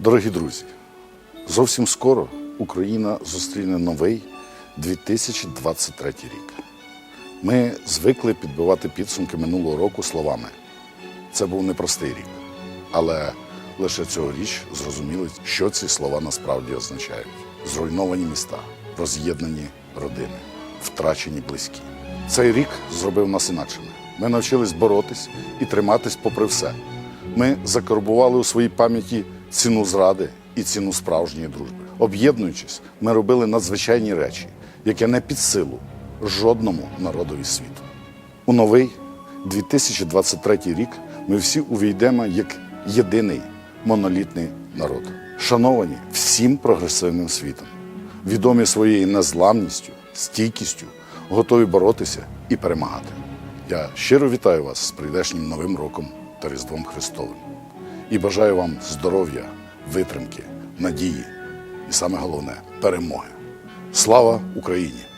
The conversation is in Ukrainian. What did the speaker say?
Дорогі друзі, зовсім скоро Україна зустріне новий 2023 рік. Ми звикли підбивати підсумки минулого року словами. Це був непростий рік, але лише цьогоріч зрозуміли, що ці слова насправді означають: зруйновані міста, роз'єднані родини, втрачені близькі. Цей рік зробив нас інакшими. Ми навчились боротись і триматись попри все. Ми закарбували у своїй пам'яті ціну зради і ціну справжньої дружби. Об'єднуючись, ми робили надзвичайні речі, які не під силу жодному народові світу. У новий 2023 рік ми всі увійдемо як єдиний монолітний народ, шановані всім прогресивним світом, відомі своєю незламністю, стійкістю, готові боротися і перемагати. Я щиро вітаю вас з прийдешнім Новим роком та Різдвом Христовим і бажаю вам здоров'я, витримки, надії і саме головне перемоги. Слава Україні!